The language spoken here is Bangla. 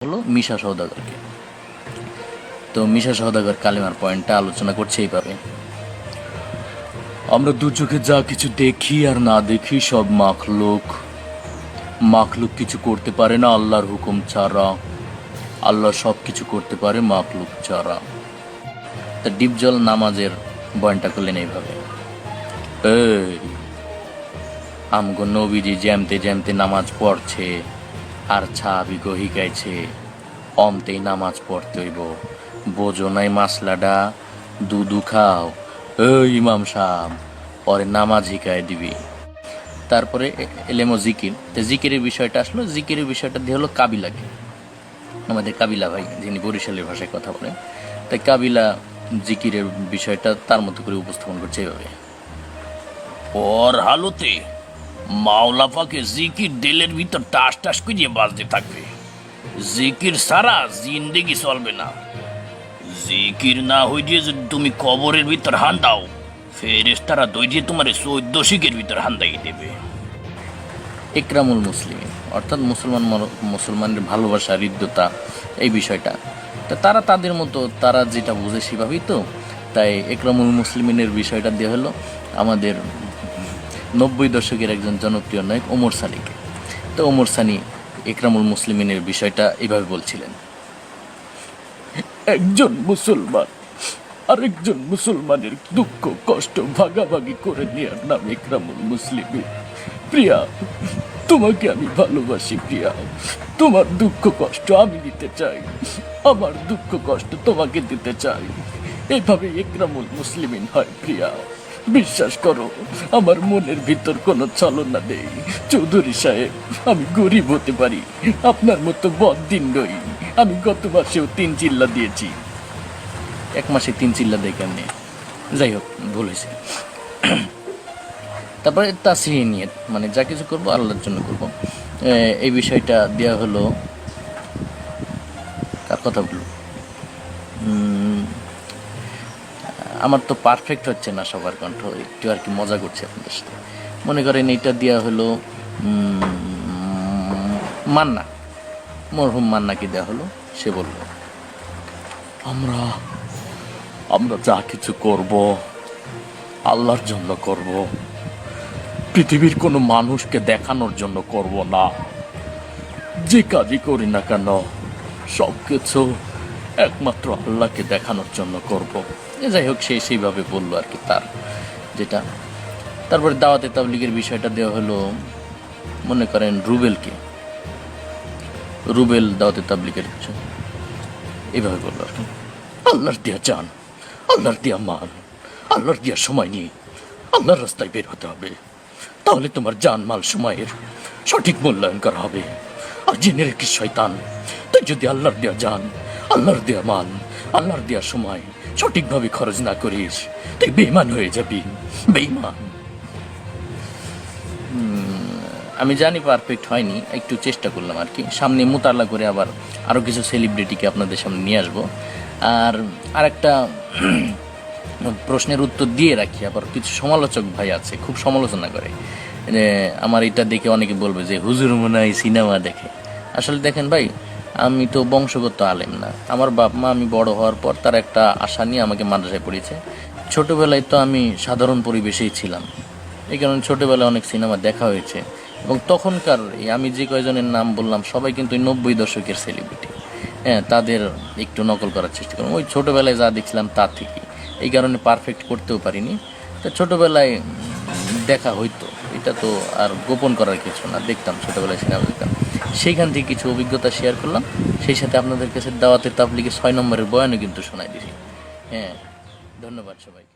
হলো মিশা সৌদাগরকে তো মিশা সৌদাগর কালিমার পয়েন্টটা আলোচনা করছে এইভাবে। আমরা দু চোখে যা কিছু দেখি আর না দেখি সব মাখলুক। মাখলুক কিছু করতে পারে না, আল্লাহর হুকুম ছাড়া। আল্লাহ সব কিছু করতে পারে, মাখলুক ছাড়া। তা ডিপ জল নামাজের বয়ানটা করলেন এইভাবে। এই, আমগো নবীজি জ্যামতে জ্যামতে নামাজ পড়ছে। আর ছাবি গহিকাইছে অমতেই নামাজ পড়তে হইব। বোঝো নাই মাসলাডা দুধু খাও। এই ইমাম সাহ পরে নামাজ হিকায় দিবি। তারপরে এলেমো জিকির। তো জিকিরের বিষয়টা আসলো, জিকিরের বিষয়টা দিয়ে হলো কাবিলাকে আমাদের কাবিলা ভাই, যিনি বরিশালের ভাষায় কথা বলেন, তাই কাবিলা জিকিরের বিষয়টা তার মতো করে উপস্থাপন করছে এভাবে। পর হালতে মাওলা পাকে জিকির দিলের ভিতর টাস টাস করিয়ে বাজতে থাকবে। জিকির সারা জিন্দেগি চলবে না। জিকির না হই দিয়ে যদি তুমি কবরের ভিতর হান দাও ফেরেস তারা দই দিয়ে তোমার চৌদ্দ শিখের ভিতর হান দাই দেবে। ইকরামুল মুসলিম, অর্থাৎ মুসলমান মুসলমানের ভালোবাসা, হৃদ্যতা, এই বিষয়টা। তা তারা তাদের মতো, তারা যেটা বুঝে সেভাবেই তো। তাই একরামুল মুসলিমিনের বিষয়টা দিয়ে হলো। আমাদের নব্বই দশকের একজন জনপ্রিয় নায়ক ওমর সানিকে। তো ওমর সানি একরামুল মুসলিমিনের বিষয়টা এভাবে বলছিলেন। একজন মুসলমান আরেকজন মুসলমানের দুঃখ, কষ্ট ভাগাভাগি করে নেওয়ার নাম একরামুল মুসলিমের প্রিয়া, তোমাকে আমি ভালোবাসি প্রিয়া। তোমার দুঃখ, কষ্ট আমি দিতে চাই। আমার দুঃখ, কষ্ট তোমাকে দিতে চাই। এভাবে একরামুল মুসলিমিন হয় প্রিয়া। বিশ্বাস করো, আমার মনের ভিতর কোনো ছলনা নেই। চৌধুরী সাহেব, আমি গরিব হতে পারি। আপনার মতো বদিন নই। আমি গত মাসেও তিন চিল্লা দিয়েছি। এক মাসে তিন চিল্লা দেয় কেমনি? যাই হোক হয়েছে। তারপরে তাসরি নিয়ে মানে যা কিছু করব আল্লাহর জন্য করব। এই বিষয়টা দেওয়া হলো, কার কথা বলব আমার তো পারফেক্ট হচ্ছে না সবার কণ্ঠ। একটু আর কি মজা করছে আপনাদের সাথে। মনে করেন এইটা দেওয়া হলো মান্না। মরহুম মান্নাকে দেওয়া হলো, সে বলল, আমরা আমরা যা কিছু করব, আল্লাহর জন্য করব। পৃথিবীর কোনো মানুষকে দেখানোর জন্য করব না। যে কাজই করি না কেন সব কিছু একমাত্র আল্লাহকে দেখানোর জন্য করব। যাই হোক, সে সেইভাবে বলল আর কি তার যেটা। তারপরে দাওয়াতে তাবলিগের বিষয়টা দেওয়া হলো, মনে করেন রুবেলকে। রুবেল দাওয়াতে তাবলিগের বিষয় এইভাবে বলল আর কি। আল্লাহর দিয়া চান আল্লাহর দিয়া মান আল্লাহর দিয়া সময় নিয়ে আল্লাহর রাস্তায় বের হতে হবে। তাহলে তোমার জান মাল সময়ের সঠিক মূল্যায়ন করা হবে। আর জেনে রেখে শয়তান, তুই যদি আল্লাহর দেয়া জান, আল্লাহর দেয়া মান আল্লাহর দেয়া সময় সঠিকভাবে খরচ না করিস। তুই বেইমান হয়ে যাবি। বেইমান আমি জানি পারফেক্ট হয়নি, একটু চেষ্টা করলাম আর কি। সামনে মোতালা করে আবার আরও কিছু সেলিব্রিটিকে আপনাদের সামনে নিয়ে আসব। আর আরেকটা প্রশ্নের উত্তর দিয়ে রাখি, আবার কিছু সমালোচক ভাই আছে, খুব সমালোচনা করে। আমার এটা দেখে অনেকে বলবে যে, হুজুর মনে হয় সিনেমা দেখে। আসলে দেখেন ভাই আমি তো বংশগত আলেম না। আমার বাপ মা আমি বড় হওয়ার পর তার একটা আশা নিয়ে আমাকে মাদ্রাসায় পড়িয়েছে। ছোটোবেলায় তো আমি সাধারণ পরিবেশেই ছিলাম। এই কারণে ছোটোবেলায় অনেক সিনেমা দেখা হয়েছে এবং তখনকার আমি যে কয়জনের নাম বললাম, সবাই কিন্তু নব্বই দশকের সেলিব্রিটি হ্যাঁ তাদের একটু নকল করার চেষ্টা করলাম। ওই ছোটোবেলায় যা দেখছিলাম তা থেকে এই কারণে পারফেক্ট করতেও পারিনি। তা ছোটোবেলায় দেখা হইতো। এটা তো আর গোপন করার কিছু না। দেখতাম ছোটোবেলায় সিনেমা দেখতাম। সেইখান থেকে কিছু অভিজ্ঞতা শেয়ার করলাম। সেই সাথে আপনাদের কাছে দাওয়াতের তাবলিগে ছয় নম্বরের বয়ানও কিন্তু শোনাই দিছি। হ্যাঁ ধন্যবাদ সবাইকে।